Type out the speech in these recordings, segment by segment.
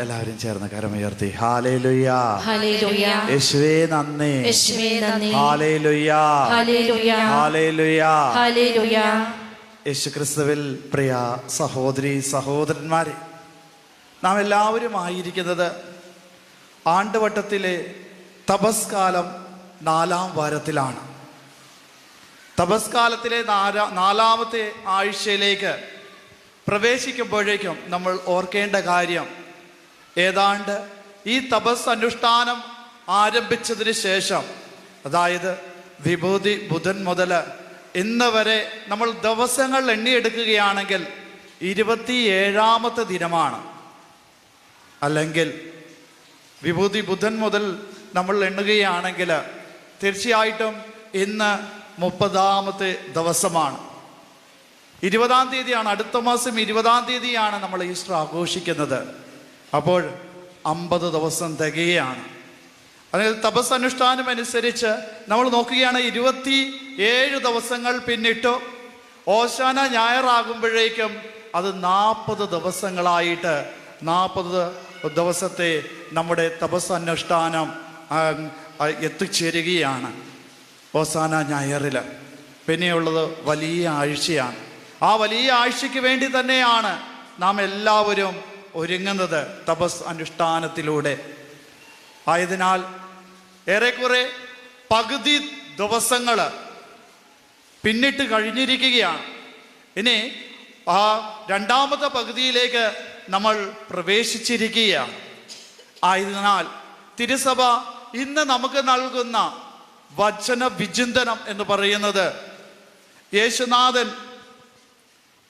എല്ലാവരും ചേർന്ന് കരമുയർത്തി യേശുവേ നന്ദി. യേശുക്രിസ്തുവിൽ പ്രിയ സഹോദരി സഹോദരന്മാരെ നാം എല്ലാവരും ആയിരിക്കുന്നത് ആണ്ടുവട്ടത്തിലെ തപസ്കാലം നാലാം വാരത്തിലാണ്. തപസ്കാലത്തിലെ നാലാമത്തെ ആഴ്ചയിലേക്ക് പ്രവേശിക്കുമ്പോഴേക്കും നമ്മൾ ഓർക്കേണ്ട കാര്യം ഏതാണ്ട് ഈ തപസ് അനുഷ്ഠാനം ആരംഭിച്ചതിന് ശേഷം അതായത് വിഭൂതി ബുധൻ മുതൽ ഇന്ന് വരെ നമ്മൾ ദിവസങ്ങൾ എണ്ണിയെടുക്കുകയാണെങ്കിൽ ഇരുപത്തിയേഴാമത്തെ ദിനമാണ്. അല്ലെങ്കിൽ വിഭൂതി ബുധൻ മുതൽ നമ്മൾ എണ്ണുകയാണെങ്കിൽ തീർച്ചയായിട്ടും ഇന്ന് മുപ്പതാമത്തെ ദിവസമാണ്. ഇരുപതാം തീയതിയാണ് അടുത്ത മാസം ഇരുപതാം തീയതിയാണ് നമ്മൾ ഈസ്റ്റർ ആഘോഷിക്കുന്നത്. അപ്പോൾ അമ്പത് ദിവസം തികയാണ്. അതായത് തപസ് അനുഷ്ഠാനം അനുസരിച്ച് നമ്മൾ നോക്കുകയാണ് ഇരുപത്തി ഏഴ് ദിവസങ്ങൾ പിന്നിട്ടു. ഓശാന ഞായറാകുമ്പോഴേക്കും അത് നാൽപ്പത് ദിവസങ്ങളായിട്ട് നാൽപ്പത് ദിവസത്തെ നമ്മുടെ തപസ് അനുഷ്ഠാനം എത്തിച്ചേരുകയാണ് ഓസാന ഞായറിൽ പിന്നെയുള്ളത് വലിയ ആഴ്ചയാണ്. ആ വലിയ ആഴ്ചയ്ക്ക് വേണ്ടി തന്നെയാണ് നാം എല്ലാവരും ഒരുങ്ങുന്നത് തപസ് അനുഷ്ഠാനത്തിലൂടെ. ആയതിനാൽ ഏറെക്കുറെ പകുതി ദിവസങ്ങൾ പിന്നിട്ട് കഴിഞ്ഞിരിക്കുകയാണ്. ഇനി ആ രണ്ടാമത്തെ പകുതിയിലേക്ക് നമ്മൾ പ്രവേശിച്ചിരിക്കുകയാണ്. ആയതിനാൽ തിരുസഭ ഇന്ന് നമുക്ക് നൽകുന്ന വചന വിചിന്തനം എന്ന് പറയുന്നത് യേശുനാഥൻ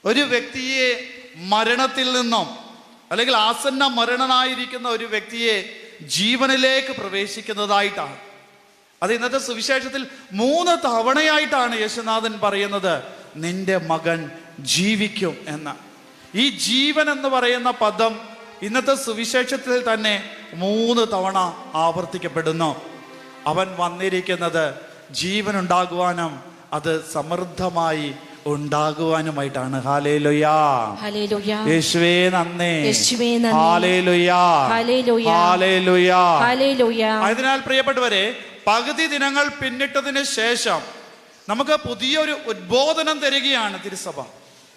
ഒരു വ്യക്തിയെ മരണത്തിൽ നിന്നും അല്ലെങ്കിൽ ആസന്ന മരണനായിരിക്കുന്ന ഒരു വ്യക്തിയെ ജീവനിലേക്ക് പ്രവേശിക്കുന്നതായിട്ടാണ്. അത് ഇന്നത്തെ സുവിശേഷത്തിൽ മൂന്ന് തവണയായിട്ടാണ് യേശുനാഥൻ പറയുന്നത് നിന്റെ മകൻ ജീവിക്കും എന്ന്. ഈ ജീവൻ എന്ന് പറയുന്ന പദം ഇന്നത്തെ സുവിശേഷത്തിൽ തന്നെ മൂന്ന് തവണ ആവർത്തിക്കപ്പെടുന്നു. അവൻ വന്നിരിക്കുന്നത് ജീവനുണ്ടാകുവാനും അത് സമൃദ്ധമായി ഉണ്ടാകുവാനുമായിട്ടാണ്. യേശുവേ നന്ദി. അതിനാൽ പ്രിയപ്പെട്ടവരെ പകുതി ദിനങ്ങൾ പിന്നിട്ടതിന് ശേഷം നമുക്ക് പുതിയൊരു ഉദ്ബോധനം തരികയാണ് തിരുസഭ.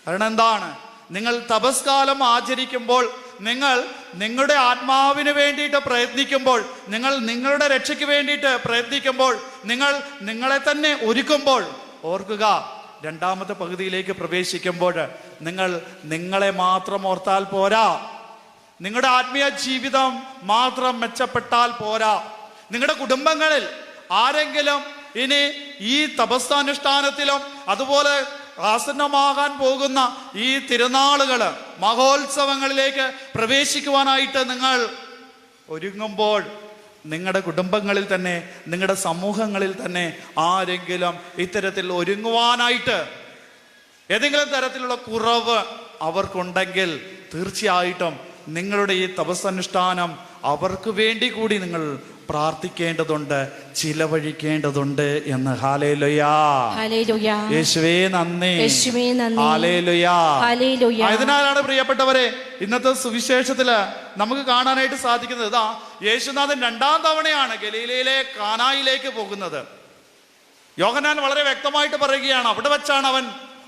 കാരണം എന്താണ്? നിങ്ങൾ തപസ്കാലം ആചരിക്കുമ്പോൾ നിങ്ങൾ നിങ്ങളുടെ ആത്മാവിന് വേണ്ടിയിട്ട് പ്രയത്നിക്കുമ്പോൾ നിങ്ങൾ നിങ്ങളുടെ രക്ഷയ്ക്ക് വേണ്ടിയിട്ട് പ്രയത്നിക്കുമ്പോൾ നിങ്ങൾ നിങ്ങളെ തന്നെ ഒരുക്കുമ്പോൾ ഓർക്കുക രണ്ടാമത്തെ പകുതിയിലേക്ക് പ്രവേശിക്കുമ്പോൾ നിങ്ങൾ നിങ്ങളെ മാത്രം ഓർത്താൽ പോരാ. നിങ്ങളുടെ ആത്മീയ ജീവിതം മാത്രം മെച്ചപ്പെട്ടാൽ പോരാ. നിങ്ങളുടെ കുടുംബങ്ങളിൽ ആരെങ്കിലും ഇനി ഈ തപസ്സാനുഷ്ഠാനത്തിലും അതുപോലെ ആസന്നമാകാൻ പോകുന്ന ഈ തിരുനാളുകൾ മഹോത്സവങ്ങളിലേക്ക് പ്രവേശിക്കുവാനായിട്ട് നിങ്ങൾ ഒരുങ്ങുമ്പോൾ നിങ്ങളുടെ കുടുംബങ്ങളിൽ തന്നെ നിങ്ങളുടെ സമൂഹങ്ങളിൽ തന്നെ ആരെങ്കിലും ഇത്തരത്തിൽ ഒരുങ്ങുവാനായിട്ട് ഏതെങ്കിലും തരത്തിലുള്ള കുറവ് അവർക്കുണ്ടെങ്കിൽ തീർച്ചയായിട്ടും നിങ്ങളുടെ ഈ തപസ്സനുഷ്ഠാനം അവർക്ക് വേണ്ടി കൂടി നിങ്ങൾ പ്രാർത്ഥിക്കേണ്ടതുണ്ട് ചിലവഴിക്കേണ്ടതുണ്ട് എന്ന്. അതിനാലാണ് യേശുവേ നന്ദി. ആയതിനാലാണ് പ്രിയപ്പെട്ടവരെ ഇന്നത്തെ സുവിശേഷത്തിൽ നമുക്ക് കാണാനായിട്ട് സാധിക്കുന്നത് ഇതാ യേശുനാഥൻ രണ്ടാം തവണയാണ് ഗലീലയിലെ കാനായിലേക്ക് പോകുന്നത്. യോഹനാൻ വളരെ വ്യക്തമായിട്ട് പറയുകയാണ് അവിടെ വെച്ചാണ് അവൻ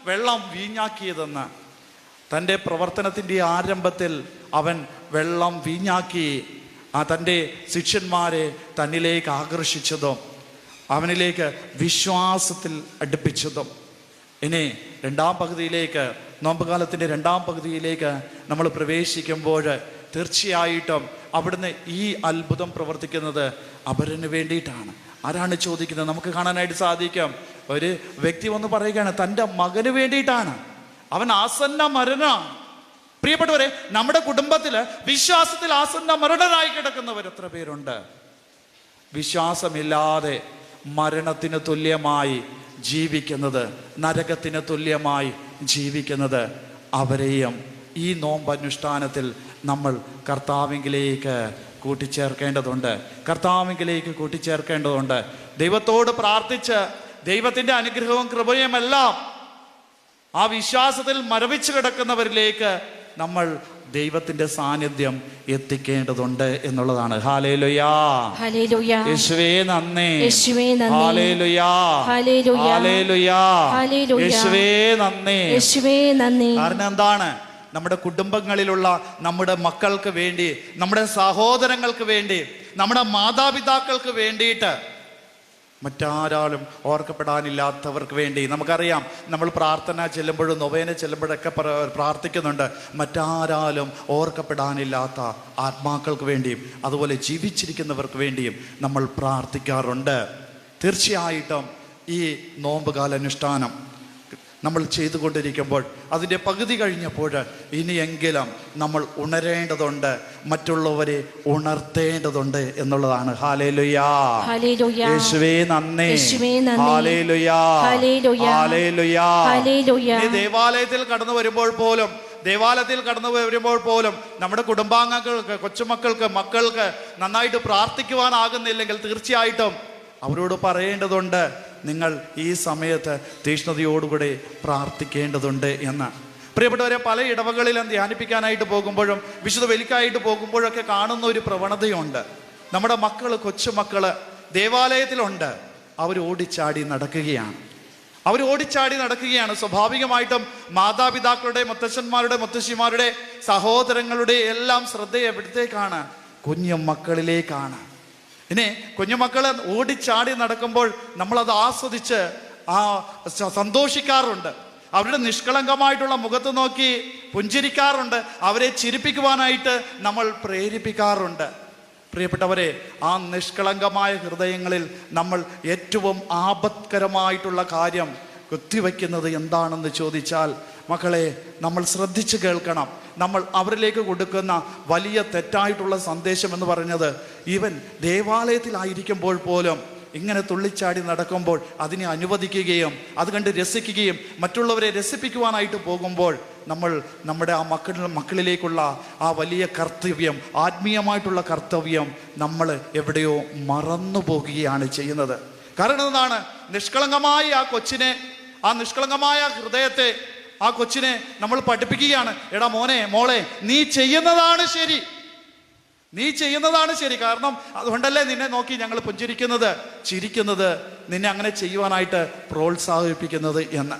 വെള്ളം വീഞ്ഞാക്കിയതെന്ന്. തന്റെ പ്രവർത്തനത്തിന്റെ ആരംഭത്തിൽ അവൻ വെള്ളം വീഞ്ഞാക്കി ആ തന്റെ ശിഷ്യന്മാരെ തന്നിലേക്ക് ആകർഷിച്ചതും അവനിലേക്ക് വിശ്വാസത്തിൽ അടുപ്പിച്ചതും. ഇനി രണ്ടാം പകുതിയിലേക്ക് നോമ്പുകാലത്തിന്റെ രണ്ടാം പകുതിയിലേക്ക് നമ്മൾ പ്രവേശിക്കുമ്പോൾ തീർച്ചയായിട്ടും അവിടുന്ന് ഈ അത്ഭുതം പ്രവർത്തിക്കുന്നത് അവരന് വേണ്ടിയിട്ടാണ്. ആരാണ് ചോദിക്കുന്നത്? നമുക്ക് കാണാനായിട്ട് സാധിക്കും. ഒരു വ്യക്തി വന്ന് പറയുകയാണ് തന്റെ മകന് വേണ്ടിയിട്ടാണ്. അവൻ ആസന്ന മരണമാണ് പ്രിയപ്പെട്ടവരെ നമ്മുടെ കുടുംബത്തിൽ വിശ്വാസത്തിൽ ആസന്ന മരണരായി കിടക്കുന്നവർ എത്ര പേരുണ്ട്? വിശ്വാസമില്ലാതെ മരണത്തിന് തുല്യമായി ജീവിക്കുന്നത് നരകത്തിന് തുല്യമായി ജീവിക്കുന്നത് അവരെയും ഈ നോമ്പനുഷ്ഠാനത്തിൽ നമ്മൾ കർത്താവിങ്കിലേക്ക് കൂട്ടിച്ചേർക്കേണ്ടതുണ്ട്. കർത്താവിങ്കിലേക്ക് കൂട്ടിച്ചേർക്കേണ്ടതുണ്ട്. ദൈവത്തോട് പ്രാർത്ഥിച്ച് ദൈവത്തിന്റെ അനുഗ്രഹവും കൃപയുമെല്ലാം ആ വിശ്വാസത്തിൽ മരവിച്ചു കിടക്കുന്നവരിലേക്ക് നമ്മൾ ദൈവത്തിന്റെ സാന്നിധ്യം എത്തിക്കേണ്ടതുണ്ട് എന്നുള്ളതാണ്. യേശുവേ യേശുവേ നന്ദി. നന്ദി. കാരണം എന്താണ്? നമ്മുടെ കുടുംബങ്ങളിലുള്ള നമ്മുടെ മക്കൾക്ക് വേണ്ടി നമ്മുടെ സഹോദരങ്ങൾക്ക് വേണ്ടി നമ്മുടെ മാതാപിതാക്കൾക്ക് വേണ്ടിയിട്ട് മറ്റാരാളും ഓർക്കപ്പെടാനില്ലാത്തവർക്ക് വേണ്ടി. നമുക്കറിയാം നമ്മൾ പ്രാർത്ഥന ചെല്ലുമ്പോഴും നൊവേന ചെല്ലുമ്പോഴൊക്കെ പ്രാർത്ഥിക്കുന്നുണ്ട്. മറ്റാരാലും ഓർക്കപ്പെടാനില്ലാത്ത ആത്മാക്കൾക്ക് വേണ്ടിയും അതുപോലെ ജീവിച്ചിരിക്കുന്നവർക്ക് വേണ്ടിയും നമ്മൾ പ്രാർത്ഥിക്കാറുണ്ട്. തീർച്ചയായിട്ടും ഈ നോമ്പുകാല അനുഷ്ഠാനം നമ്മൾ ചെയ്തുകൊണ്ടിരിക്കുമ്പോൾ അതിന്റെ പകുതി കഴിഞ്ഞപ്പോൾ ഇനിയെങ്കിലും നമ്മൾ ഉണരേണ്ടതുണ്ട് മറ്റുള്ളവരെ ഉണർത്തേണ്ടതുണ്ട് എന്നുള്ളതാണ്. ഹാലേലുയാ യേശുവേ നന്ദി. യേശുവേ നന്ദി. ഹാലേലുയാ ഹാലേലുയാ ഈ ദേവാലയത്തിൽ കടന്നു വരുമ്പോൾ പോലും ദേവാലയത്തിൽ കടന്നു വരുമ്പോൾ പോലും നമ്മുടെ കുടുംബാംഗങ്ങൾക്ക് കൊച്ചുമക്കൾക്ക് മക്കൾക്ക് നന്നായിട്ട് പ്രാർത്ഥിക്കുവാനാകുന്നില്ലെങ്കിൽ തീർച്ചയായിട്ടും അവരോട് പറയേണ്ടതുണ്ട് നിങ്ങൾ ഈ സമയത്ത് തീഷ്ണതയോടുകൂടി പ്രാർത്ഥിക്കേണ്ടതുണ്ട് എന്ന്. പ്രിയപ്പെട്ടവരെ പല ഇടവകളിലും ധ്യാനിപ്പിക്കാനായിട്ട് പോകുമ്പോഴും വിശുദ്ധ വലിക്കായിട്ട് പോകുമ്പോഴൊക്കെ കാണുന്ന ഒരു പ്രവണതയുണ്ട്. നമ്മുടെ മക്കൾ കൊച്ചുമക്കൾ ദേവാലയത്തിലുണ്ട്. അവർ ഓടിച്ചാടി നടക്കുകയാണ്. അവർ ഓടിച്ചാടി നടക്കുകയാണ്. സ്വാഭാവികമായിട്ടും മാതാപിതാക്കളുടെ മുത്തശ്ശന്മാരുടെ മുത്തശ്ശിമാരുടെ സഹോദരങ്ങളുടെ എല്ലാം ശ്രദ്ധ എവിടത്തേക്കാണ് കുഞ്ഞു മക്കളിലേക്കാണ്. ഇനി കുഞ്ഞുമക്കൾ ഓടിച്ചാടി നടക്കുമ്പോൾ നമ്മളത് ആസ്വദിച്ച് ആ സന്തോഷിക്കാറുണ്ട്. അവരുടെ നിഷ്കളങ്കമായിട്ടുള്ള മുഖത്ത് നോക്കി പുഞ്ചിരിക്കാറുണ്ട്. അവരെ ചിരിപ്പിക്കുവാനായിട്ട് നമ്മൾ പ്രേരിപ്പിക്കാറുണ്ട്. പ്രിയപ്പെട്ടവരെ ആ നിഷ്കളങ്കമായ ഹൃദയങ്ങളിൽ നമ്മൾ ഏറ്റവും ആപത്കരമായിട്ടുള്ള കാര്യം കുത്തിവെക്കുന്നത് എന്താണെന്ന് ചോദിച്ചാൽ മക്കളെ നമ്മൾ ശ്രദ്ധിച്ച് കേൾക്കണം. നമ്മൾ അവരിലേക്ക് കൊടുക്കുന്ന വലിയ തെറ്റായിട്ടുള്ള സന്ദേശം എന്ന് പറഞ്ഞത് ഇവൻ ദേവാലയത്തിലായിരിക്കുമ്പോൾ പോലും ഇങ്ങനെ തുള്ളിച്ചാടി നടക്കുമ്പോൾ അതിനെ അനുവദിക്കുകയും അത് കണ്ട് രസിക്കുകയും മറ്റുള്ളവരെ രസിപ്പിക്കുവാനായിട്ട് പോകുമ്പോൾ നമ്മൾ നമ്മുടെ ആ മക്കൾ മക്കളിലേക്കുള്ള ആ വലിയ കർത്തവ്യം ആത്മീയമായിട്ടുള്ള കർത്തവ്യം നമ്മൾ എവിടെയോ മറന്നു പോകുകയാണ് ചെയ്യുന്നത്. കാരണം എന്താണ്? നിഷ്കളങ്കമായി ആ കൊച്ചിനെ ആ നിഷ്കളങ്കമായ ഹൃദയത്തെ ആ കൊച്ചിനെ നമ്മൾ പഠിപ്പിക്കുകയാണ്. എടാ മോനെ മോളെ നീ ചെയ്യുന്നതാണ് ശരി. നീ ചെയ്യുന്നതാണ് ശരി. കാരണം അതുകൊണ്ടല്ലേ നിന്നെ നോക്കി ഞങ്ങൾ പുഞ്ചിരിക്കുന്നത് ചിരിക്കുന്നത് നിന്നെ അങ്ങനെ ചെയ്യുവാനായിട്ട് പ്രോത്സാഹിപ്പിക്കുന്നത് എന്ന്.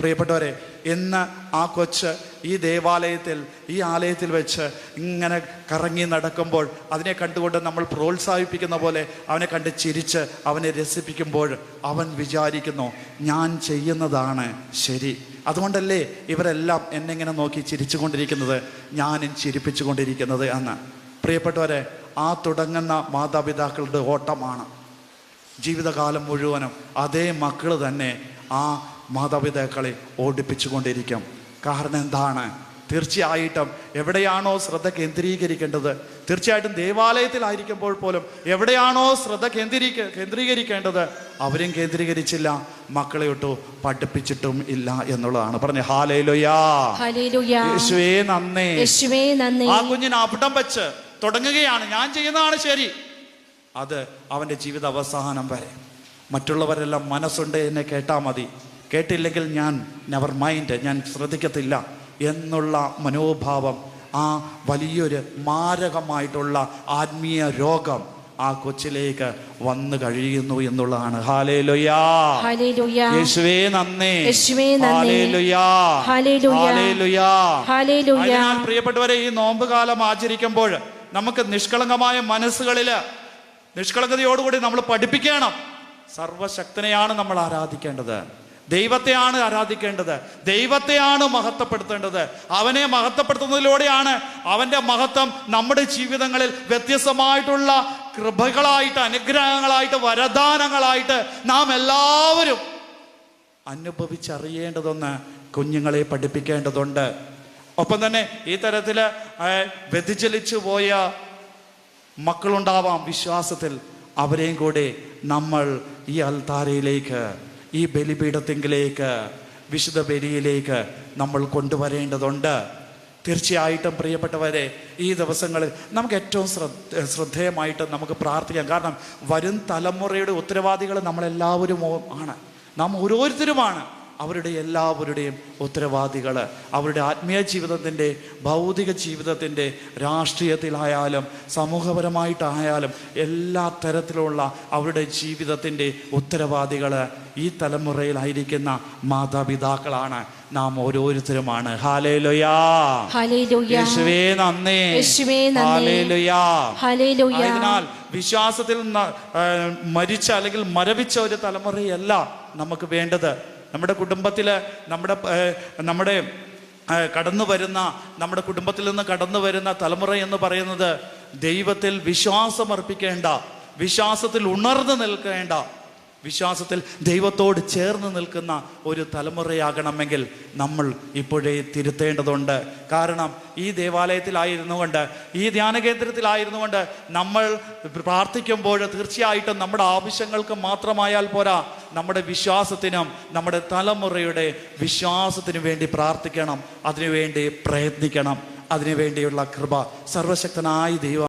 പ്രിയപ്പെട്ടവരെ ഇന്ന് ആ കൊച്ച് ഈ ദേവാലയത്തിൽ ഈ ആലയത്തിൽ വെച്ച് ഇങ്ങനെ കറങ്ങി നടക്കുമ്പോൾ അതിനെ കണ്ടുകൊണ്ട് നമ്മൾ പ്രോത്സാഹിപ്പിക്കുന്ന പോലെ അവനെ കണ്ട് ചിരിച്ച് അവനെ രസിപ്പിക്കുമ്പോൾ അവൻ വിചാരിക്കുന്നു ഞാൻ ചെയ്യുന്നതാണ് ശരി. അതുകൊണ്ടല്ലേ ഇവരെല്ലാം എന്നെങ്ങനെ നോക്കി ചിരിച്ചുകൊണ്ടിരിക്കുന്നത്? ഞാനും ചിരിപ്പിച്ചുകൊണ്ടിരിക്കുന്നത് എന്ന്. പ്രിയപ്പെട്ടവരെ ആ തുടങ്ങുന്ന മാതാപിതാക്കളുടെ ഓട്ടമാണ് ജീവിതകാലം മുഴുവനും അതേ മക്കൾ തന്നെ ആ മാതാപിതാക്കളെ ഓടിപ്പിച്ചുകൊണ്ടിരിക്കും. കാരണം എന്താണ്? തീർച്ചയായിട്ടും എവിടെയാണോ ശ്രദ്ധ കേന്ദ്രീകരിക്കേണ്ടത് തീർച്ചയായിട്ടും ദേവാലയത്തിലായിരിക്കുമ്പോൾ പോലും എവിടെയാണോ ശ്രദ്ധ കേന്ദ്രീ കേന്ദ്രീകരിക്കേണ്ടത് അവരും കേന്ദ്രീകരിച്ചില്ല. മക്കളെ ഒട്ടു പഠിപ്പിച്ചിട്ടും ഇല്ല എന്നുള്ളതാണ്. പറഞ്ഞു ഹാലേലുയാശുവേ നന്ദി. ആ കുഞ്ഞിന് അവിടം വെച്ച് തുടങ്ങുകയാണ്. ഞാൻ ചെയ്യുന്നതാണ് ശരി. അത് അവന്റെ ജീവിത അവസാനം വരെ. മറ്റുള്ളവരെല്ലാം മനസ്സുണ്ട് എന്നെ കേട്ടാൽ മതി. കേട്ടില്ലെങ്കിൽ ഞാൻ നെവർ മൈൻഡ് ഞാൻ ശ്രദ്ധിക്കത്തില്ല. എന്നുള്ള മനോഭാവം ആ വലിയൊരു മാരകമായിട്ടുള്ള ആത്മീയ രോഗം ആ കൊച്ചിലേക്ക് വന്നു കഴിയുന്നു എന്നുള്ളതാണ്. യേശുവേ നന്ദി. അതിനാൽ പ്രിയപ്പെട്ടവരെ ഈ നോമ്പ് കാലം ആചരിക്കുമ്പോൾ നമുക്ക് നിഷ്കളങ്കമായ മനസ്സുകളിൽ നിഷ്കളങ്കതയോടുകൂടി നമ്മൾ പഠിപ്പിക്കണം. സർവശക്തനെയാണ് നമ്മൾ ആരാധിക്കേണ്ടത്. ദൈവത്തെയാണ് ആരാധിക്കേണ്ടത്. ദൈവത്തെയാണ് മഹത്വപ്പെടുത്തേണ്ടത്. അവനെ മഹത്വപ്പെടുത്തുന്നതിലൂടെയാണ് അവന്റെ മഹത്വം നമ്മുടെ ജീവിതങ്ങളിൽ വ്യത്യസ്തമായിട്ടുള്ള കൃപകളായിട്ട് അനുഗ്രഹങ്ങളായിട്ട് വരദാനങ്ങളായിട്ട് നാം എല്ലാവരും അനുഭവിച്ചറിയേണ്ടതൊന്ന് കുഞ്ഞുങ്ങളെ പഠിപ്പിക്കേണ്ടതുണ്ട്. ഒപ്പം തന്നെ ഈ തരത്തിൽ വ്യതിചലിച്ചു പോയ മക്കളുണ്ടാവാം വിശ്വാസത്തിൽ അവരെയും കൂടി നമ്മൾ ഈ അൽത്താരയിലേക്ക് ഈ ബലിപീഠത്തിങ്കിലേക്ക് വിശുദ്ധ ബലിയിലേക്ക് നമ്മൾ കൊണ്ടുവരേണ്ടതുണ്ട്. തീർച്ചയായിട്ടും പ്രിയപ്പെട്ടവരെ ഈ ദിവസങ്ങളിൽ നമുക്ക് ഏറ്റവും ശ്രദ്ധ ശ്രദ്ധേയമായിട്ട് നമുക്ക് പ്രാർത്ഥിക്കാം. കാരണം വരും തലമുറയുടെ ഉത്തരവാദികൾ നമ്മളെല്ലാവരും ആണ്. നാം ഓരോരുത്തരുമാണ് അവരുടെ എല്ലാവരുടെയും ഉത്തരവാദികൾ. അവരുടെ ആത്മീയ ജീവിതത്തിന്റെ ഭൗതിക ജീവിതത്തിന്റെ രാഷ്ട്രീയത്തിലായാലും സമൂഹപരമായിട്ടായാലും എല്ലാ തരത്തിലുള്ള അവരുടെ ജീവിതത്തിന്റെ ഉത്തരവാദികൾ ഈ തലമുറയിലായിരിക്കുന്ന മാതാപിതാക്കളാണ് നാം ഓരോരുത്തരുമാണ്. അതിനാൽ വിശ്വാസത്തിൽ മരിച്ച അല്ലെങ്കിൽ മരവിച്ച ഒരു തലമുറയല്ല നമുക്ക് വേണ്ടത്. നമ്മുടെ കുടുംബത്തിൽ നമ്മുടെ നമ്മുടെ കടന്നു വരുന്ന നമ്മുടെ കുടുംബത്തിൽ നിന്ന് കടന്നു വരുന്ന തലമുറ എന്ന് പറയുന്നത് ദൈവത്തിൽ വിശ്വാസമർപ്പിക്കേണ്ട വിശ്വാസത്തിൽ ഉണർന്നു നിൽക്കേണ്ട വിശ്വാസത്തിൽ ദൈവത്തോട് ചേർന്ന് നിൽക്കുന്ന ഒരു തലമുറയാകണമെങ്കിൽ നമ്മൾ ഇപ്പോഴേ തിരുത്തേണ്ടതുണ്ട്. കാരണം ഈ ദേവാലയത്തിലായിരുന്നു കൊണ്ട് ഈ ധ്യാന കേന്ദ്രത്തിലായിരുന്നു കൊണ്ട് നമ്മൾ പ്രാർത്ഥിക്കുമ്പോൾ തീർച്ചയായിട്ടും നമ്മുടെ ആവശ്യങ്ങൾക്ക് മാത്രമായാൽ പോരാ നമ്മുടെ വിശ്വാസത്തിനും നമ്മുടെ തലമുറയുടെ വിശ്വാസത്തിനു വേണ്ടി പ്രാർത്ഥിക്കണം. അതിനുവേണ്ടി പ്രയത്നിക്കണം. അതിനുവേണ്ടിയുള്ള കൃപ സർവശക്തനായ ദൈവം